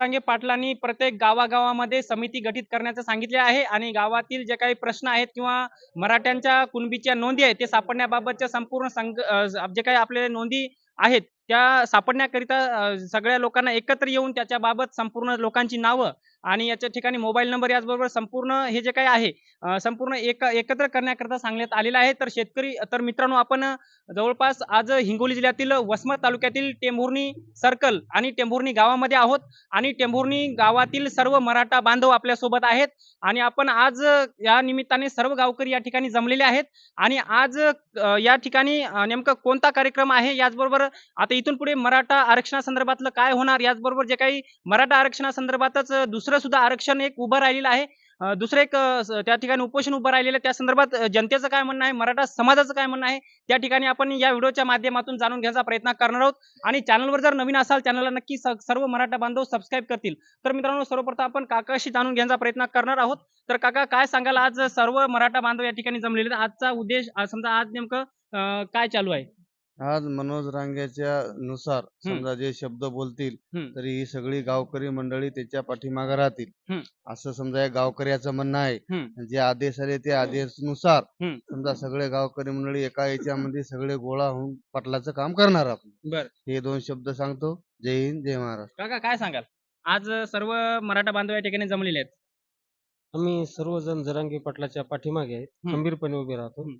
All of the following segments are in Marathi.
रांगे पाटलांनी प्रत्येक गावागावामध्ये समिती गठीत करण्याचं सांगितले आहे आणि गावातील जे काही प्रश्न आहेत किंवा मराठ्यांच्या कुणबीच्या नोंदी आहेत ते सापडण्याबाबतच्या संपूर्ण संघ जे काही आपल्या नोंदी आहेत त्या सापडण्याकरिता सगळ्या लोकांना एकत्र येऊन त्याच्याबाबत संपूर्ण लोकांची नावं आणि याच्या ठिकाणी मोबाईल नंबर याचबरोबर संपूर्ण हे जे काही आहे संपूर्ण एक एकत्र करण्याकरता सांगण्यात आलेलं आहे. तर शेतकरी तर मित्रांनो आपण जवळपास आज हिंगोली जिल्ह्यातील वसमत तालुक्यातील टेंभुर्णी सर्कल आणि टेंभुर्णी गावामध्ये आहोत. आणि टेंभुर्णी गावातील सर्व मराठा बांधव आपल्यासोबत आहेत. आणि आपण आज या निमित्ताने सर्व गावकरी या ठिकाणी जमलेले आहेत. आणि आज या ठिकाणी नेमकं कोणता कार्यक्रम आहे? याचबरोबर आता इथून पुढे मराठा आरक्षणासंदर्भातलं काय होणार? याचबरोबर जे काही मराठा आरक्षणासंदर्भातच दुसरं दुसरं सुद्धा आरक्षण एक उभं राहिलेलं आहे. दुसरं एक त्या ठिकाणी उपोषण उभं राहिलेलं आहे. त्या संदर्भात जनतेचं काय म्हणणं आहे? मराठा समाजाचं काय म्हणणं आहे? त्या ठिकाणी आपण या व्हिडिओच्या माध्यमातून जाणून घेण्याचा प्रयत्न करणार आहोत. आणि चॅनलवर जर नवीन असाल चॅनलला नक्की सर्व मराठा बांधव सबस्क्राईब करतील. तर मित्रांनो सर्वप्रथम आपण काकाशी जाणून घेण्याचा प्रयत्न करणार आहोत. तर काका काय सांगाल? आज सर्व मराठा बांधव या ठिकाणी जमलेले आहेत. आजचा उद्देश समजा आज नेमकं काय चालू आहे? आज मनोज रांगेच्या नुसार समजा जे शब्द बोलतील हम्म. तरी ही सगळी गावकरी मंडळी त्याच्या पाठीमागे राहतील हम्म. असं समजा या गावकऱ्याचं म्हणणं आहे हम्म. जे आदेश आले ते आदेशानुसार हम्म. समजा सगळे गावकरी मंडळी एका याच्यामध्ये सगळे गोळा होऊन पाटलाचं काम करणार आपण बर हे दोन शब्द सांगतो जय हिंद जय महाराष्ट्र काका काय सांगाल आज सर्व मराठा बांधव या ठिकाणी जमलेले आहेत आम्ही सर्वजण जरांगे पाटलाच्या पाठीमागे आहेत. खंबीरपणे उभे राहतो हम्म.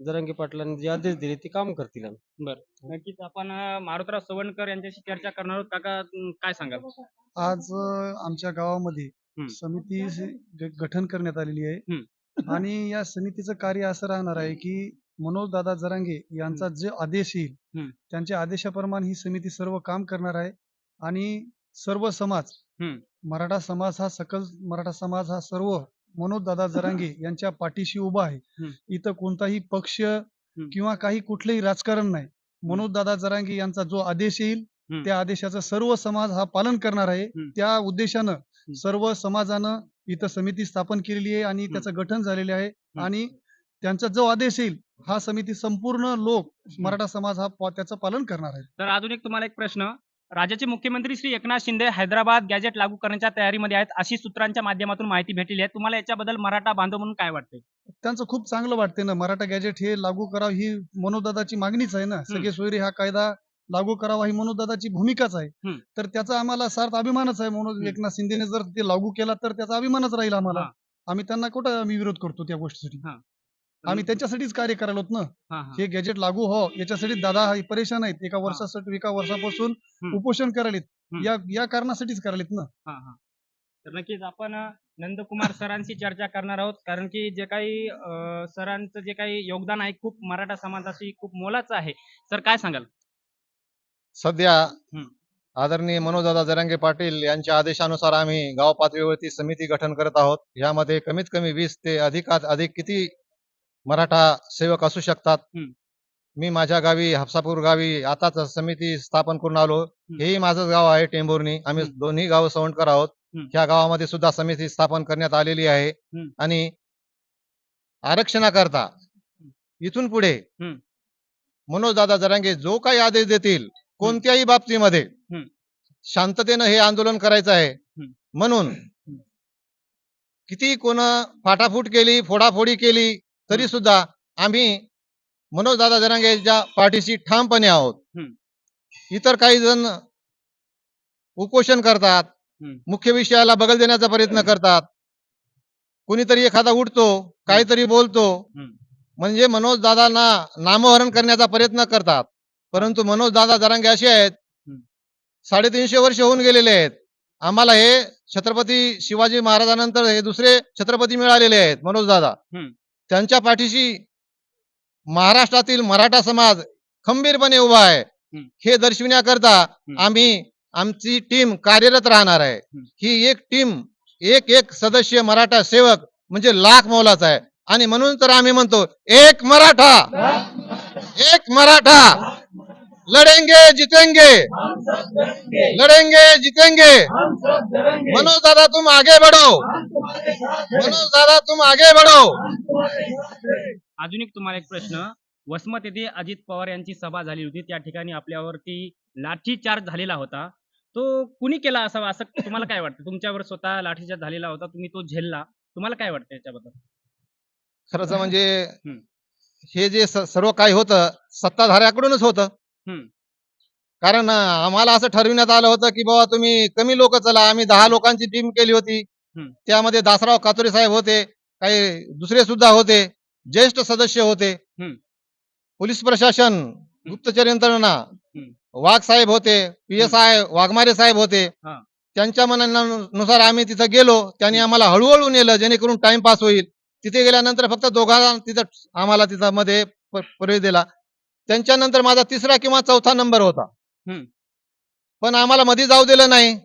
जरांगे पाटलांनी जे आदेश दिले ते काम करतील आम्ही. नक्कीच आपण अ, मारुतराव सवणकर यांच्याशी चर्चा करणार आहोत. काका अं, काय सांगाल? आज अ, आमच्या गावामध्ये. समिती ग- गठन करण्यात आलेली आहे. आणि या समितीचं कार्य असं राहणार आहे की मनोज दादा जरांगे यांचा जे आदेश येईल हम्म. त्यांच्या आदेशाप्रमाणे ही समिती सर्व काम करणार आहे. आणि सर्व समाज हम्म. मराठा समाज हा सकल मराठा समाज हा सर्व मनोज दादा जरांगे यांच्या पाठीशी उभा आहे. इथं कोणताही पक्ष किंवा काही कुठलेही राजकारण नाही. मनोज दादा जरांगे यांचा जो आदेश येईल. त्या आदेशाचं सर्व समाज हा पालन करणार आहे. त्या उद्देशानं सर्व समाजानं इथं समिती स्थापन केलेली आहे आणि त्याचं गठन झालेले आहे. आणि त्यांचा जो आदेश येईल हा समिती संपूर्ण लोक मराठा समाज हा त्याचं पालन करणार आहे. तर अजून एक तुम्हाला एक प्रश्न. राज्याचे मुख्यमंत्री श्री एकनाथ शिंदे हैदराबाद गॅजेट लागू करण्याच्या तयारीमध्ये आहेत अशी सूत्रांच्या माध्यमातून माहिती भेटलेली आहे तुम्हाला याच्याबद्दल मराठा बांधव म्हणून काय वाटते त्यांचं खूप चांगलं वाटते ना मराठा गॅजेट हे लागू करावं ही मनोदादाची मागणीच आहे ना सगळे सोयरे हा कायदा लागू करावा ही मनोदादाची भूमिकाच आहे. तर त्याचा आम्हाला सार्थ अभिमानच आहे मनोज हम्म. एकनाथ शिंदेने जर ते लागू केला तर त्याचा अभिमानच राहील आम्हाला. आम्ही त्यांना कुठं आम्ही विरोध करतो त्या गोष्टीसाठी. आम्ही त्यांच्यासाठीच कार्य करायला होत ना हा, हा. हे गॅजेट लागू हो याच्यासाठी दादा हा परेशान आहेत एका वर्षासाठी एका वर्षापासून. उपोषण करायलेत. या या कारणासाठीच करायलेत ना हा, हा. तर नक्कीच आपण अ, नंदकुमार सरांशी चर्चा करणार आहोत कारण की जे काही अ, सरांचं जे काही योगदान आहे खूप मराठा समाजाशी खूप मोलाचं आहे सर काय सांगाल सध्या हम्म. आदरणीय मनोजदादा जरांगे पाटील यांच्या आदेशानुसार आम्ही गाव पातळीवरती समिती गठन करत आहोत यामध्ये कमीत कमी वीस ते अधिकात अधिक किती मराठा सेवक असू शकतात हम्म. मी माझ्या गावी हापसापूर गावी आताच समिती स्थापन करून आलो हेही माझंच गाव आहे टेंभुर्णी आम्ही हम्म. दोन्ही गाव सवंडकर आहोत हम्म. ह्या गावामध्ये सुद्धा समिती स्थापन करण्यात आलेली आहे हम्म. आणि आरक्षणाकरता इथून पुढे हम्म. मनोजदादा जरांगे जो काही आदेश देतील कोणत्याही बाबतीमध्ये हम्म. शांततेनं हे आंदोलन करायचं आहे म्हणून किती कोण फाटाफूट केली फोडाफोडी केली तरी सुद्धा आम्ही मनोजदादा जरांगेच्या पाठीशी ठामपणे आहोत. इतर काही जण उपोषण करतात. मुख्य विषयाला बगल देण्याचा प्रयत्न करतात कोणीतरी एखादा उठतो काहीतरी बोलतो. म्हणजे मनोज दादांना नामोहरण करण्याचा प्रयत्न करतात परंतु मनोज दादा जरांगे असे आहेत. साडेतीनशे वर्ष होऊन गेलेले आहेत आम्हाला हे छत्रपती शिवाजी महाराजांनंतर हे दुसरे छत्रपती मिळालेले आहेत मनोज दादा. त्यांच्या पाठीशी महाराष्ट्रातील मराठा समाज खंबीरपणे उभा आहे. हे दर्शविण्याकरता आम्ही आमची टीम कार्यरत राहणार आहे. ही एक टीम एक एक सदस्य मराठा सेवक म्हणजे लाख मोलाचा आहे. आणि म्हणून तर आम्ही म्हणतो एक मराठा! एक मराठा! लढेंगे जितेंगे! लढेंगे जितेंगे! मनोज दादा तुम आगे बढ़ो! मनोज दादा तुम आगे बढ़ो! अजून एक तुम्हाला एक प्रश्न. वसमत येथे अजित पवार यांची सभा झाली होती. त्या ठिकाणी आपल्यावरती लाठीचार्ज झालेला होता. तो कुणी केला असावा असं तुम्हाला काय वाटतं? तुमच्यावर स्वतः लाठीचार्ज झालेला होता तुम्ही तो झेलला. तुम्हाला काय वाटतं याच्याबद्दल? खरंच म्हणजे. हे जे सर्व काही होतं सत्ताधाऱ्याकडूनच होतं. कारण आम्हाला असं ठरविण्यात आलं होतं की बाबा तुम्ही कमी लोक चला. आम्ही दहा लोकांची टीम केली होती. त्यामध्ये दासराव कातोरे साहेब होते. काही दुसरे सुद्धा होते ज्येष्ठ सदस्य होते. पोलीस प्रशासन गुप्तचर यंत्रणा वाघ साहेब होते पी एस आय वाघमारे साहेब होते. त्यांच्या म्हणण्यानुसार आम्ही तिथं गेलो त्यांनी आम्हाला हळूहळू नेलं जेणेकरून टाइमपास होईल. तिथे गेल्यानंतर फक्त दोघांना तिथं आम्हाला तिथं मध्ये प्रवेश दिला. त्यांच्यानंतर माझा तिसरा किंवा चौथा नंबर होता. पण आम्हाला मध्ये जाऊ दिलं नाही.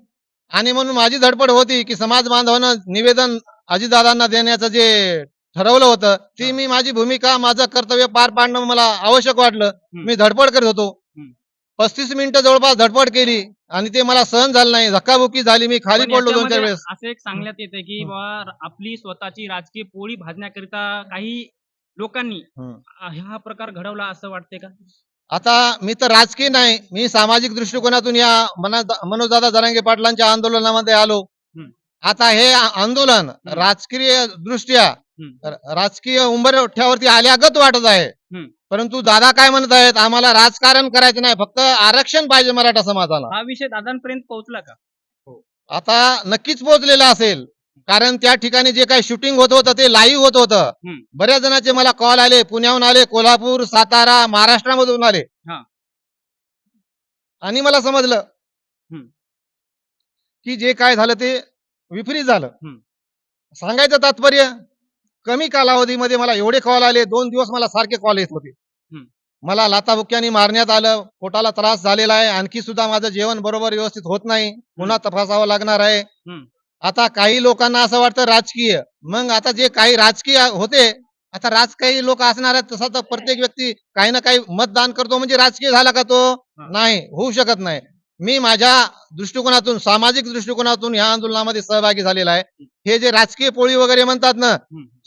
आणि म्हणून माझी धडपड होती की समाज बांधवानं निवेदन अजितदादांना देण्याचं जे ठरवलं होतं ती मी माझी भूमिका माझं कर्तव्य पार पाडणं मला आवश्यक वाटलं. मी धडपड करत होतो. पस्तीस मिनिटं जवळपास धडपड केली आणि ते मला सहन झालं नाही. धक्काबुक्की झाली मी खाली पडलो दोन चार वेळेस. असं एक सांगण्यात येते की आपली स्वतःची राजकीय पोळी भाजण्याकरिता काही लोकांनी. हा प्रकार घडवला असं वाटते का? आता मी तर राजकीय नाही. मी सामाजिक दृष्टिकोनातून या मना मनोजदादा जरांगे पाटलांच्या आंदोलनामध्ये आलो. आता हे आंदोलन राजकीय दृष्ट्या राजकीय उंबरठ्यावरती आल्यागत वाटत आहे. परंतु दादा काय म्हणत आहेत आम्हाला राजकारण करायचं नाही फक्त आरक्षण पाहिजे मराठा समाजाला हा विषय दादांपर्यंत पोहोचला का आता नक्कीच पोहोचलेलं असेल कारण त्या ठिकाणी जे काही शूटिंग होत होतं ते लाईव्ह होत होतं. बऱ्याच जणांचे मला कॉल आले पुण्याहून आले कोल्हापूर सातारा महाराष्ट्रामधून आले हा. आणि मला समजलं. की जे काय झालं ते विपरीत झालं. सांगायचं तात्पर्य कमी कालावधीमध्ये मला एवढे कॉल आले दोन दिवस मला सारखे कॉल येत होते. मला लाताबुक्क्याने मारण्यात आलं पोटाला त्रास झालेला आहे आणखी सुद्धा माझं जेवण बरोबर व्यवस्थित होत नाही पुन्हा तपासावं लागणार आहे. आता काही लोकांना असं वाटतं राजकीय मग आता जे काही राजकीय होते आता राजकीय लोक असणार आहेत तसा तर प्रत्येक व्यक्ती काही ना काही मतदान करतो म्हणजे राजकीय झाला का तो. नाही होऊ शकत नाही मी माझ्या दृष्टिकोनातून सामाजिक दृष्टिकोनातून या आंदोलनामध्ये सहभागी झालेला आहे. हे जे राजकीय पोळी वगैरे म्हणतात ना.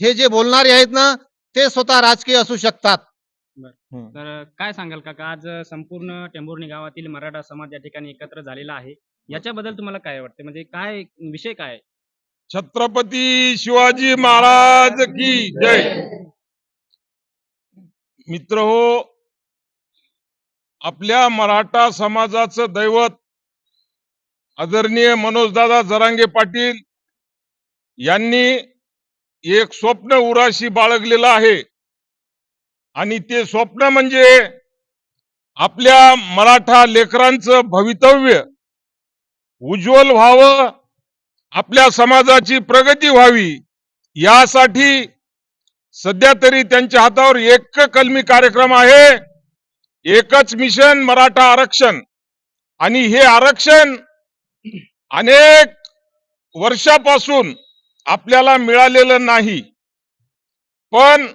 हे जे बोलणारे आहेत ना ते स्वतः राजकीय असू शकतात. तर काय सांगाल काका? आज संपूर्ण टेंभुर्णी गावातील मराठा समाज या ठिकाणी एकत्र झालेला आहे. याच्याबद्दल तुम्हाला काय वाटते? म्हणजे काय विषय काय? छत्रपती शिवाजी महाराज की जय. मित्र हो आपल्या मराठा समाजाचं दैवत आदरणीय मनोजदादा जरांगे पाटील यांनी एक स्वप्न उराशी बाळगलेलं आहे. आणि ते स्वप्न म्हणजे आपल्या मराठा लेकरांचं भवितव्य. उज्ज्वल व्हावं आपल्या समाजाची प्रगती व्हावी यासाठी सध्या तरी त्यांच्या हातावर एक कलमी कार्यक्रम आहे. एकच मिशन मराठा आरक्षण. आणि हे आरक्षण अनेक वर्षापासून आपल्याला मिळालेलं नाही. पण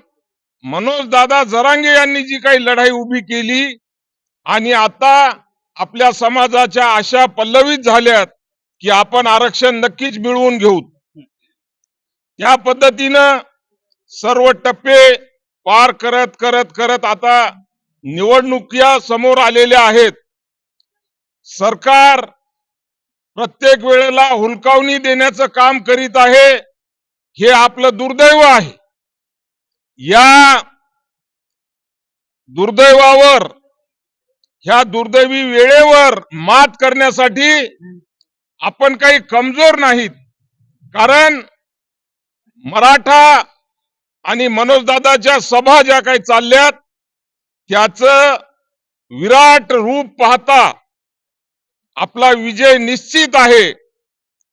मनोज दादा जरांगे यांनी जी काही लढाई उभी केली आणि आता आपल्या समाजाच्या आशा पल्लवित झाल्यात की आपण आरक्षण नक्कीच मिळवून घेऊ. त्या पद्धतीनं सर्व टप्पे पार करत करत करत आता निवडणुक्या समोर आलेल्या आहेत. सरकार प्रत्येक वेळेला हुलकावणी देण्याचं काम करीत आहे. हे आपलं दुर्दैव आहे. या दुर्दैवावर ह्या दुर्दैवी वेळेवर मात करण्यासाठी आपण काही कमजोर नाहीत. कारण मराठा आणि मनोजदादाच्या सभा ज्या काही चालल्यात त्याच विराट रूप पाहता आपला विजय निश्चित आहे.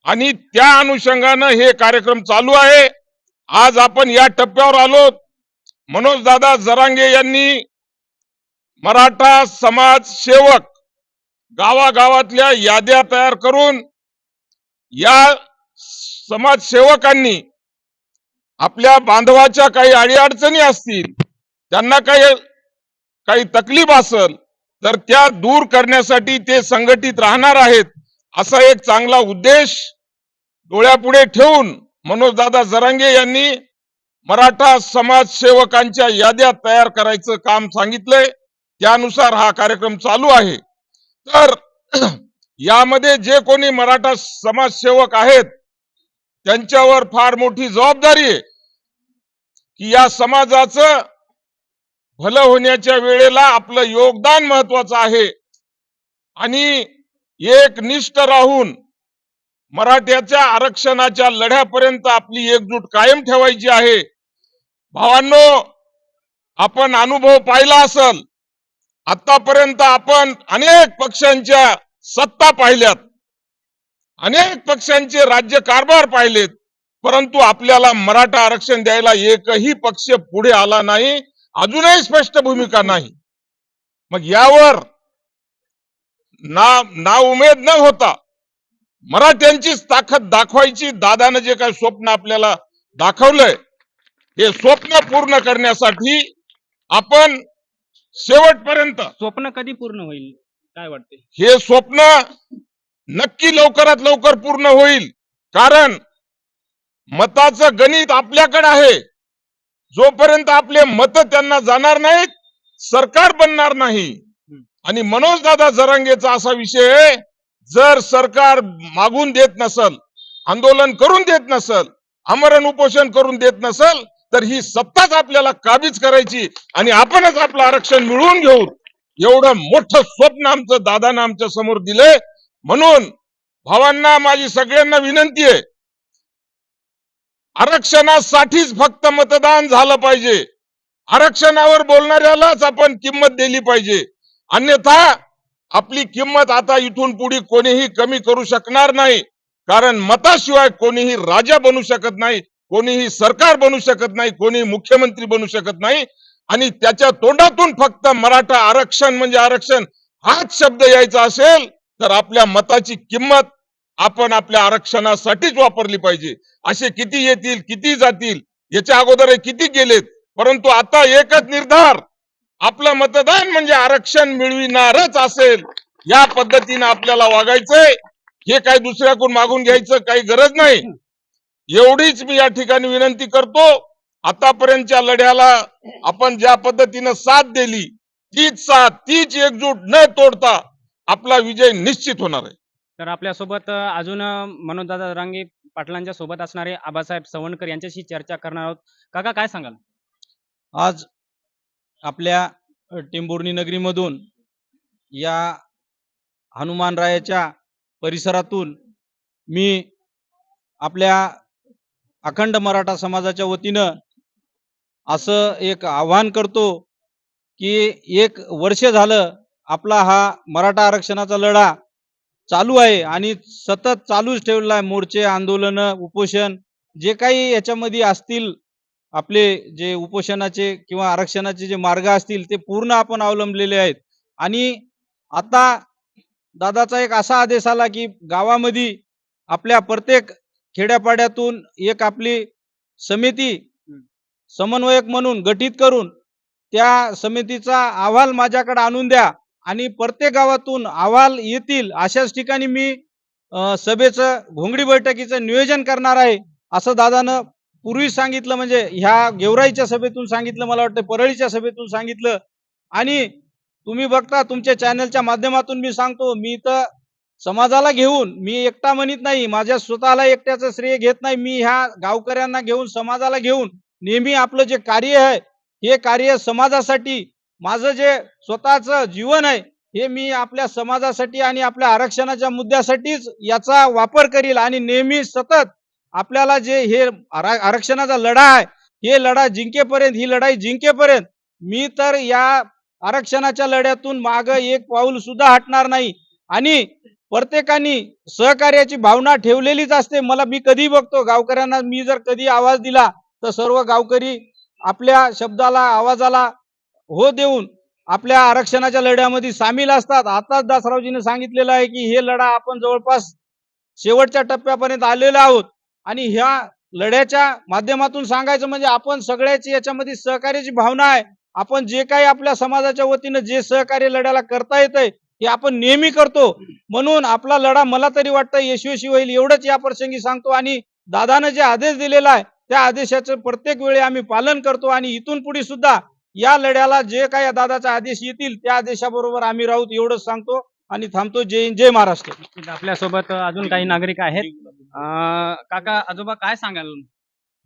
आणि त्या अनुषंगानं हे कार्यक्रम चालू आहे. आज आपण या टप्प्यावर आलो. मनोजदादा जरांगे यांनी मराठा समाज सेवक गावागावातल्या याद्या तयार करून या समाजसेवकांनी आपल्या बांधवाच्या काही अडीअडचणी असतील त्यांना काही काही तकलीफ असेल तर त्या दूर करण्यासाठी ते संघटित राहणार आहेत असा एक चांगला उद्देश डोळ्यापुढे ठेवून मनोजदादा जरांगे यांनी मराठा समाजसेवकांच्या याद्या तयार करायचं काम सांगितलंय. त्यानुसार हा कार्यक्रम चालू आहे. तर यामध्ये जे कोणी मराठा समाजसेवक आहेत त्यांच्यावर फार मोठी जबाबदारी आहे की या समाजाचं भलं होण्याच्या वेळेला आपलं योगदान महत्वाचं आहे. आणि एक निष्ठ राहून मराठ्याच्या आरक्षणाच्या लढ्यापर्यंत आपली एकजूट कायम ठेवायची आहे. भावांनो आपण अनुभव पाहिला असल आतापर्यंत आपण अनेक पक्षांच्या सत्ता पाहिल्यात. अनेक पक्षांचे राज्य कारभार पाहिलेत परंतु आपल्याला मराठा आरक्षण द्यायला एकही पक्ष पुढे आला नाही. अजूनही स्पष्ट भूमिका नाही. मग यावर ना ना उमेद न होता मराठ्यांचीच ताकद दाखवायची दादानं जे काही स्वप्न आपल्याला दाखवलंय हे स्वप्न पूर्ण करण्यासाठी आपण शेवटपर्यंत स्वप्न कधी पूर्ण होईल? काय वाटते हे स्वप्न नक्की लवकरात लवकर पूर्ण होईल. कारण मताचं गणित आपल्याकडे आहे. जोपर्यंत आपले मत त्यांना जाणार नाहीत सरकार बनणार नाही. आणि मनोज दादा जरांगेचा असा विषय आहे जर सरकार मागून देत नसल आंदोलन करून देत नसल आमरण उपोषण करून देत नसल तर ही सत्ताच आपल्याला काबीज करायची आणि आपणच आपलं आरक्षण मिळवून घेऊ. एवढं मोठं स्वप्न आमचं दादानं आमच्यासमोर दिलंय. म्हणून भावांना माझी सगळ्यांना विनंती आहे आरक्षणासाठीच फक्त मतदान झालं पाहिजे. आरक्षणावर बोलणाऱ्यालाच आपण किंमत दिली पाहिजे. अन्यथा आपली किंमत आता इथून पुढे कोणीही कमी करू शकणार नाही. कारण मताशिवाय कोणीही राजा बनू शकत नाही कोणीही सरकार बनू शकत नाही कोणी मुख्यमंत्री बनू शकत नाही. आणि त्याच्या तोंडातून फक्त मराठा आरक्षण म्हणजे आरक्षण हाच शब्द यायचा असेल तर आपल्या मताची किंमत आपण आपल्या आरक्षणासाठीच वापरली पाहिजे. असे किती येतील किती जातील याच्या अगोदर हे किती गेलेत? परंतु आता एकच निर्धार. आपलं मतदान म्हणजे आरक्षण मिळविणारच असेल. या पद्धतीने आपल्याला वागायचंय. हे काही दुसऱ्याकडून मागून घ्यायचं काही गरज नाही. एवढीच मी या ठिकाणी विनंती करतो. आतापर्यंतच्या लढ्याला आपण ज्या पद्धतीनं साथ दिली तीच साथ तीच एकजूट न तोडता आपला विजय निश्चित होणार आहे. तर आपल्यासोबत अजून मनोजदादा रांगे पाटलांच्या सोबत असणारे आबासाहेब सवणकर यांच्याशी चर्चा करणार आहोत. काका काय सांगाल? आज आपल्या अ, टेंभुर्णी नगरीमधून या हनुमानरायाच्या परिसरातून मी आपल्या अखंड मराठा समाजाच्या वतीनं असं एक आव्हान करतो की एक वर्ष झालं आपला हा मराठा आरक्षणाचा लढा चालू आहे आणि सतत चालूच ठेवलेला आहे. मोर्चे आंदोलन उपोषण जे काही याच्यामध्ये असतील आपले जे उपोषणाचे किंवा आरक्षणाचे जे मार्ग असतील ते पूर्ण आपण अवलंबलेले आहेत. आणि आता दादाचा एक असा आदेश आला की गावामध्ये आपल्या प्रत्येक खेड्यापाड्यातून एक आपली समिती समन्वयक म्हणून गठीत करून त्या समितीचा अहवाल माझ्याकडे आणून द्या. आणि प्रत्येक गावातून अहवाल येतील अशाच ठिकाणी मी सभेचं घोंगडी बैठकीचं नियोजन करणार आहे असं दादानं पूर्वी सांगितलं म्हणजे ह्या गेवराईच्या सभेतून सांगितलं मला वाटतं परळीच्या सभेतून सांगितलं. आणि तुम्ही बघता तुमच्या चॅनलच्या माध्यमातून मी सांगतो मी तर समाजाला घेऊन मी एकटा म्हणत नाही माझ्या स्वतःला एकट्याचं श्रेय घेत नाही मी ह्या गावकऱ्यांना घेऊन समाजाला घेऊन नेहमी आपलं जे कार्य आहे हे कार्य समाजासाठी माझं जे स्वतःचं जीवन आहे हे मी आपल्या समाजासाठी आणि आपल्या आरक्षणाच्या मुद्द्यासाठीच याचा वापर करील आणि नेहमी सतत आपल्याला जे हे आरक्षणाचा लढा आहे हे लढा जिंकेपर्यंत ही लढाई जिंकेपर्यंत मी तर या आरक्षणाच्या लढ्यातून माग एक पाऊल सुद्धा हटणार नाही. आणि प्रत्येकाने सहकार्याची भावना ठेवलेलीच असते. मला मी कधी बघतो गावकऱ्यांना मी जर कधी आवाज दिला तर सर्व गावकरी आपल्या शब्दाला आवाजाला हो देऊन आपल्या आरक्षणाच्या लढ्यामध्ये सामील असतात. आताच दासरावजीने सांगितलेलं आहे की हे लढा आपण जवळपास शेवटच्या टप्प्यापर्यंत आलेलो आहोत. आणि ह्या लढ्याच्या माध्यमातून सांगायचं म्हणजे आपण सगळ्याची याच्यामध्ये सहकार्याची भावना आहे. आपण जे काही आपल्या समाजाच्या वतीनं जे सहकार्य लढ्याला करता येत आहे हे आपण नेहमी करतो. म्हणून आपला लढा मला तरी वाटतं यशस्वी होईल एवढंच या प्रसंगी सांगतो. आणि दादानं जे आदेश दिलेला आहे त्या आदेशाचं प्रत्येक वेळी आम्ही पालन करतो. आणि इथून पुढे सुद्धा या लढ्याला जे काही दादाचा आदेश येतील त्या आदेशाबरोबर आम्ही राहू एवढंच सांगतो आणि थांबतो. जय हिंद, जय महाराष्ट्र. आपल्यासोबत अजून काही नागरिक आहेत. काका आजोबा काय सांगाल?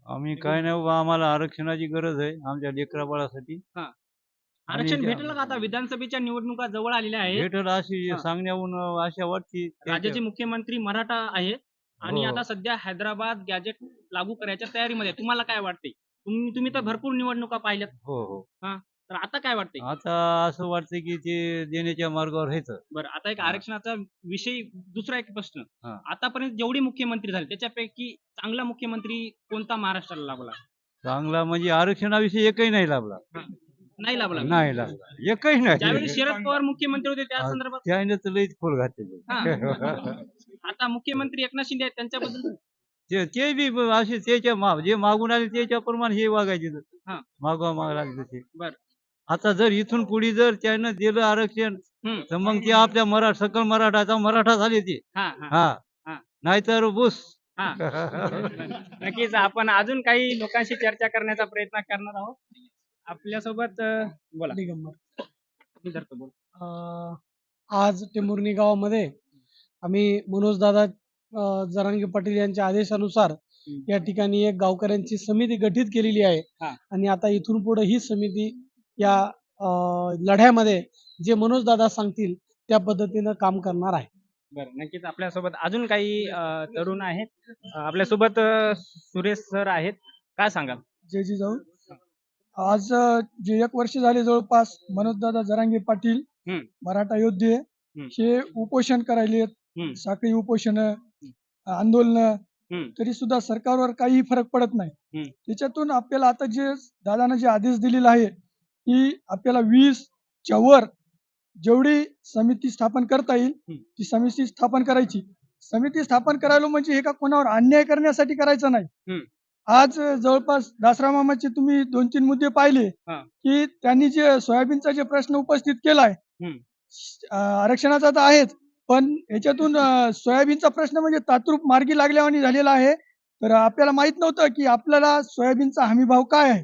आम्ही काय नाही बाबा आम्हाला आरक्षणाची गरज आहे आमच्या लेकरा बाळासाठी. आरक्षण भेटेल का आता? विधानसभेच्या निवडणुका जवळ आलेल्या आहेत. भेटल अशी हा. सांगण्याहून आशा वाटते. राज्याचे मुख्यमंत्री मराठा आहे. आणि हो. आता सध्या हैदराबाद गॅजेट लागू करायच्या तयारीमध्ये. तुम्हाला काय वाटते? तुम्ही तुम्ही तर भरपूर निवडणुका पाहिल्यात. हो हो. तर आता काय वाटते आता असं वाटतं की ते देण्याच्या मार्गावर हेच बरं आता एक हा. आरक्षणाचा विषय दुसरा एक प्रश्न. हा. आतापर्यंत जेवढे मुख्यमंत्री झाले त्याच्यापैकी चांगला मुख्यमंत्री कोणता महाराष्ट्राला लाभला? चांगला म्हणजे आरक्षणाविषयी एकही नाही लाभला. नाही लाभला नाही लाभला. एकही नाही. ज्यावेळी शरद पवार मुख्यमंत्री होते त्या हा. संदर्भात? त्याने तर लईच फुल घातलेले. हा. आता मुख्यमंत्री एकनाथ शिंदे आहेत त्यांच्याबद्दल ते ते बी ब- असे त्याच्या मा- जे मागून आले त्याच्या प्रमाणे हे वागायचे हा. मागवा मागला तसे बर. आता जर इथून पुढे जर त्यानं दिलं आरक्षण हम्म. तर मग ते आपल्या मरा सकल मराठाचा मराठा झाले ते हा हा हा हा. नाहीतर बुस हा नक्कीच आपण अजून काही लोकांशी चर्चा करण्याचा प्रयत्न करणार आहोत आपल्यासोबत अं, बोला दिगंबर मी धरतो, बोल. अं, आज टेंभुर्णी गावामध्ये आम्ही मनोज दादा जरांगे पाटील यांच्या आदेशानुसार या ठिकाणी एक गावकऱ्यांची समिती गठीत केलेली आहे. आणि आता इथून पुढे ही समिती या लढ्यामध्ये जे मनोज दादा सांगतील त्या पद्धतीनं काम करणार आहे. बरं नक्कीच आपल्यासोबत अजून काही तरुण आहेत. आपल्यासोबत सुरेश सर आहेत. काय सांगाल? जय जिजाऊ आज अ, जे एक वर्ष झाले जवळपास मनोजदादा जरांगे पाटील. मराठा योद्धे. हे उपोषण करायले. साखळी उपोषण आंदोलन. तरी सुद्धा सरकारवर काही फरक पडत नाही. त्याच्यातून आपल्याला आता जे दादानं जे आदेश दिलेला आहे की आपल्याला वीस च्या वर जेवढी समिती स्थापन करता येईल. ती समिती स्थापन करायची समिती स्थापन करायला म्हणजे हे का कोणावर अन्याय करण्यासाठी करायचं नाही. आज जवळपास दासरा मामाचे तुम्ही दोन तीन मुद्दे पाहिले. की त्यांनी जे सोयाबीनचा जे प्रश्न उपस्थित केलाय आरक्षणाचा तर आहेच पण याच्यातून अं, सोयाबीनचा प्रश्न म्हणजे तात्रूप मार्गी लागल्यावानी झालेला आहे. तर आपल्याला माहीत नव्हतं की आपल्याला सोयाबीनचा हमी भाव काय आहे.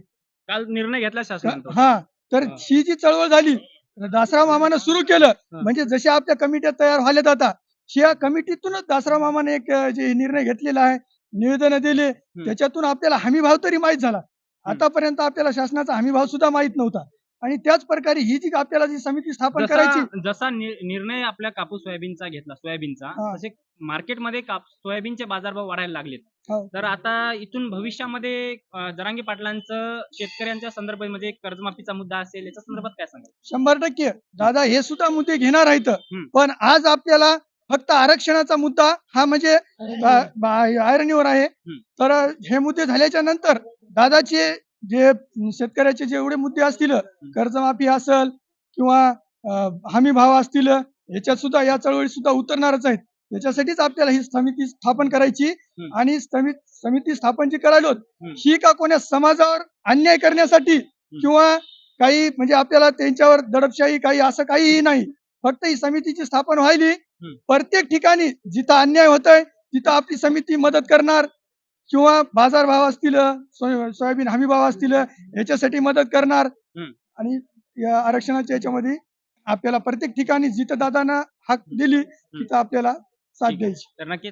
काल निर्णय घेतला शासनाने. हा तर हा. जी चळवळ झाली दासराव मामानं सुरू केलं. म्हणजे जशा आपल्या कमिट्या तयार व्हायला जातात या कमिटीतूनच दासराव मामाने एक जे निर्णय घेतलेला आहे निवेदन दिले त्याच्यातून आपल्याला हमी भाव तरी माहीत झाला. आतापर्यंत आपल्याला शासनाचा हमी भाव सुद्धा माहीत नव्हता. आणि त्याच प्रकारे ही जी आपल्याला जी समिती स्थापन करायची जसा निर्णय आपल्या कापूस सोयाबीनचा घेतला सोयाबीनचा. तसे मार्केटमध्ये काप सोयाबीनचे बाजारभाव वाढायला लागलेत. हो. तर आता इथून भविष्यामध्ये जरांगे पाटलांचं शेतकऱ्यांच्या संदर्भामध्ये एक कर्जमाफीचा मुद्दा असेल याच्या संदर्भात काय सांगाल? शंभर टक्के. दादा हे सुद्धा मुद्दे घेणार आहेत. पण आज आपल्याला फक्त आरक्षणाचा मुद्दा हा म्हणजे आयरणीवर आहे. तर हे मुद्दे झाल्याच्यानंतर दादाचे जे शेतकऱ्याचे जेवढे मुद्दे असतील कर्जमाफी असेल किंवा हमी भाव असतील याच्यात सुद्धा या चळवळीत सुद्धा उतरणारच आहेत. त्याच्यासाठीच आपल्याला ही समिती स्थापन करायची आणि समिती समिती स्थापन जी करायलो ही का कोण्या समाजावर अन्याय करण्यासाठी किंवा काही म्हणजे आपल्याला त्यांच्यावर दडपशाही काही असं काहीही नाही. फक्त ही समितीची स्थापन व्हायली. प्रत्येक ठिकाणी जिथं अन्याय होतोय तिथं आपली समिती मदत करणार. किंवा बाजारभाव असतील सोय- सोयाबीन हमी भाव असतील याच्यासाठी मदत करणार. आणि या आरक्षणाच्या याच्यामध्ये आपल्याला प्रत्येक ठिकाणी जिथं दादानं हाक दिली तिथं आपल्याला साथ. द्यायची तर